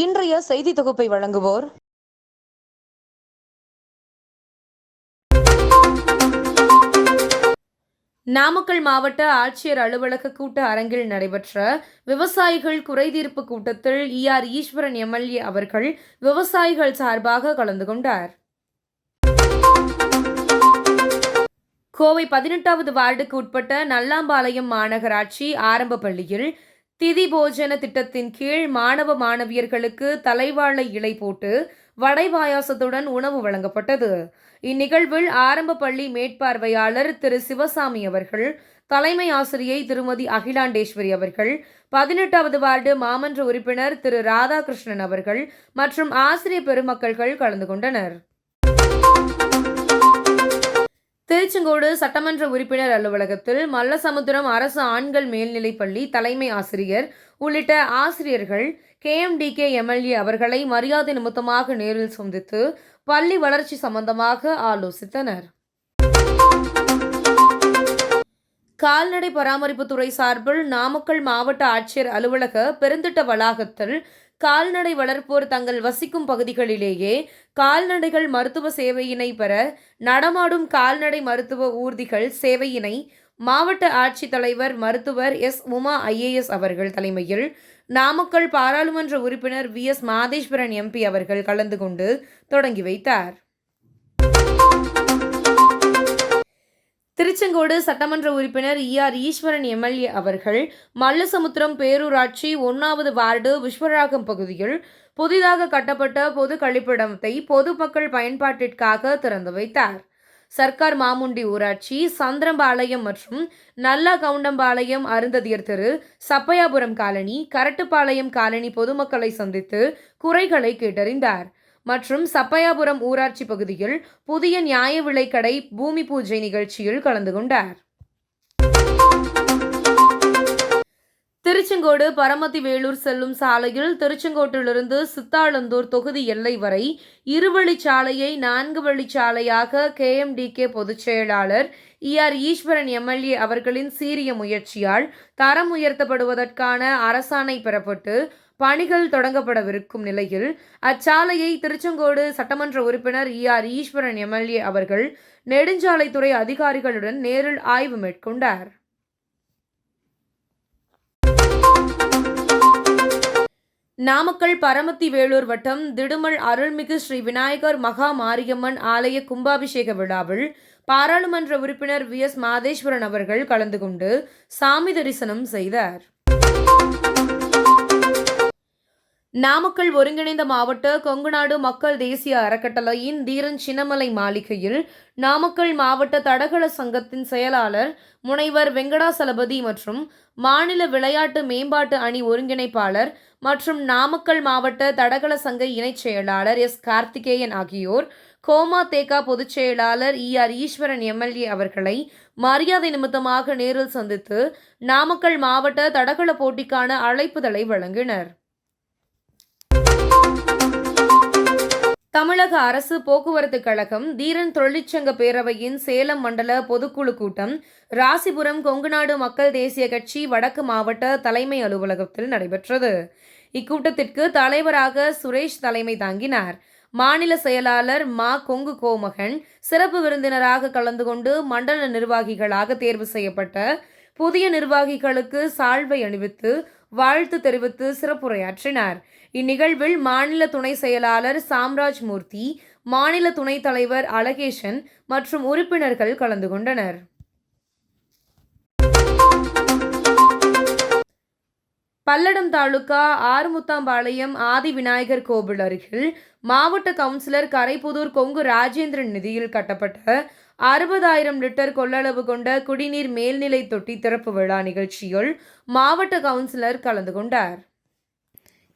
இன்றைய செய்தி தொகுப்பை வழங்குவோர். நாமக்கல் மாவட்ட ஆட்சியர் அலுவலக கூட்ட அரங்கில் நடைபெற்ற விவசாயிகள் குறைதீர்ப்பு கூட்டத்தில் இஆர் ஈஸ்வரன் எம்எல்ஏ அவர்கள் விவசாயிகள் சார்பாக கலந்து கொண்டார். கோவை பதினெட்டாவது வார்டுக்கு உட்பட்ட நல்லாம்பாளையம் மாநகராட்சி ஆரம்ப பள்ளியில் திதி போஜன திட்டத்தின் கீழ் மாணவ மாணவியர்களுக்கு தலைவாழை இலை போட்டு வடை பாயாசத்துடன் உணவு வழங்கப்பட்டது. இந்நிகழ்வில் ஆரம்ப பள்ளி மேற்பார்வையாளர் திரு சிவசாமி அவர்கள் தலைமை ஆசிரியை திருமதி அகிலாண்டேஸ்வரி அவர்கள் பதினெட்டாவது வார்டு மாமன்ற உறுப்பினர் திரு ராதாகிருஷ்ணன் அவர்கள் மற்றும் ஆசிரியர் பெருமக்கள்கள் கலந்து கொண்டனர். திருச்செங்கோடு சட்டமன்ற உறுப்பினர் அலுவலகத்தில் மல்லசமுத்திரம் அரசு ஆண்கள் மேல்நிலைப்பள்ளி தலைமை ஆசிரியர் உள்ளிட்ட ஆசிரியர்கள் கேஎம்டிகே எம்எல்ஏ அவர்களை மரியாதை நிமித்தமாக நேரில் சந்தித்து பள்ளி வளர்ச்சி சம்பந்தமாக ஆலோசித்தனர். கால்நடை பராமரிப்புத்துறை சார்பில் நாமக்கல் மாவட்ட ஆட்சியர் அலுவலக பெருந்திட்ட வளாகத்தில் கால்நடை வளர்ப்போர் தங்கள் வசிக்கும் பகுதிகளிலேயே கால்நடைகள் மருத்துவ சேவையினை பெற நடமாடும் கால்நடை மருத்துவ ஊர்திகள் சேவையினை மாவட்ட ஆட்சித்தலைவர் மருத்துவர் எஸ் உமா ஐஏஎஸ் அவர்கள் தலைமையில் நாமக்கல் பாராளுமன்ற உறுப்பினர் வி எஸ் மாதேஸ்வரன் எம்பி அவர்கள் கலந்து கொண்டு தொடங்கி வைத்தார். திருச்செங்கோடு சட்டமன்ற உறுப்பினர் இஆர் ஈஸ்வரன் எம்எல்ஏ அவர்கள் மல்லசமுத்திரம் பேரூராட்சி ஒன்றாவது வார்டு விஸ்வராகம் பகுதியில் புதிதாக கட்டப்பட்ட பொது கழிப்பிடத்தை பொதுமக்கள் பயன்பாட்டிற்காக திறந்து வைத்தார். சர்க்கார் மாமுண்டி ஊராட்சி சந்திரம்பாளையம் மற்றும் நல்லா கவுண்டம்பாளையம் அருந்ததியர் திரு சப்பையாபுரம் காலனி கரட்டுப்பாளையம் காலனி பொதுமக்களை சந்தித்து குறைகளை கேட்டறிந்தார். மற்றும் சப்பையாபுரம் ஊராட்சி பகுதியில் புதிய நியாய விலைக்கடை பூமி பூஜை நிகழ்ச்சியில் கலந்து கொண்டார். திருச்செங்கோடு பரமத்தி வேலூர் செல்லும் சாலையில் திருச்செங்கோட்டிலிருந்து சித்தாளந்தூர் தொகுதி எல்லை வரை இருவழிச்சாலையை நான்கு வழிச்சாலையாக கேஎம்டிகே பொதுச் செயலாளர் இஆர் ஈஸ்வரன் எம்எல்ஏ அவர்களின் சீரிய முயற்சியால் தரம் உயர்த்தப்படுவதற்கான அரசாணை பெறப்பட்டு பணிகள் தொடங்கப்படவிருக்கும் நிலையில் அச்சாலையை திருச்செங்கோடு சட்டமன்ற உறுப்பினர் இஆர் ஈஸ்வரன் எம்எல்ஏ அவர்கள் நெடுஞ்சாலைத்துறை அதிகாரிகளுடன் நேரில் ஆய்வு மேற்கொண்டார். நாமக்கல் பரமத்தி வேலூர் வட்டம் திடுமல் அருள்மிகு ஸ்ரீ விநாயகர் மகா மாரியம்மன் ஆலய கும்பாபிஷேக விழாவில் பாராளுமன்ற உறுப்பினர் வி எஸ் மாதேஸ்வரன் அவர்கள் கலந்து கொண்டு சாமி தரிசனம் செய்தார். நாமக்கல் ஒருங்கிணைந்த மாவட்ட கொங்குநாடு மக்கள் தேசிய அறக்கட்டளையின் தீரன் சின்னமலை மாளிகையில் நாமக்கல் மாவட்ட தடகள சங்கத்தின் செயலாளர் முனைவர் வெங்கடாசலபதி மற்றும் மாநில விளையாட்டு மேம்பாட்டு அணி ஒருங்கிணைப்பாளர் மற்றும் நாமக்கல் மாவட்ட தடகள சங்க இணைச் செயலாளர் எஸ் கார்த்திகேயன் ஆகியோர் கோமா தேகா பொதுச் செயலாளர் இ ஆர் ஈஸ்வரன் எம்எல்ஏ அவர்களை மரியாதை நிமித்தமாக நேரில் சந்தித்து நாமக்கல் மாவட்ட தடகள போட்டிக்கான அழைப்புதலை வழங்கினர். தமிழக அரசு போக்குவரத்து கழகம் தீரன் தொழிற்சங்க பேரவையின் சேலம் மண்டல பொதுக்குழு கூட்டம் ராசிபுரம் கொங்குநாடு மக்கள் தேசிய கட்சி வடக்கு மாவட்ட தலைமை அலுவலகத்தில் நடைபெற்றது. இக்கூட்டத்திற்கு தலைவராக சுரேஷ் தலைமை தாங்கினார். மாநில செயலாளர் மா. கொங்கு கோமகன் சிறப்பு விருந்தினராக கலந்து கொண்டு மண்டல நிர்வாகிகளாக தேர்வு செய்யப்பட்ட புதிய நிர்வாகிகளுக்கு சால்வை அணிவித்து வாழ்த்து தெரிவித்து சிறப்புரையாற்றினார். இந்நிகழ்வில் மாநில துணை செயலாளர் சாம்ராஜ் மூர்த்தி மாநில துணைத் தலைவர் அலகேஷன் மற்றும் உறுப்பினர்கள் கலந்து கொண்டனர். பல்லடம் தாலுகா ஆறுமுத்தாம்பாளையம் ஆதி விநாயகர் கோவில் அருகில் மாவட்ட கவுன்சிலர் கரைப்புதூர் கொங்கு ராஜேந்திரன் நிதியில் கட்டப்பட்ட அறுபதாயிரம் லிட்டர் கொள்ளளவு கொண்ட குடிநீர் மேல்நிலை தொட்டி திறப்பு விழா நிகழ்ச்சியில் மாவட்ட கவுன்சிலர் கலந்து கொண்டார்.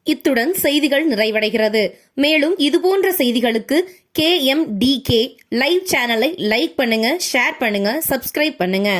இத்துடன் செய்திகள் நிறைவடைகிறது. மேலும் இதுபோன்ற செய்திகளுக்கு K M D K live சேனலை லைக் பண்ணுங்க ஷேர் பண்ணுங்க சப்ஸ்கிரைப் பண்ணுங்க.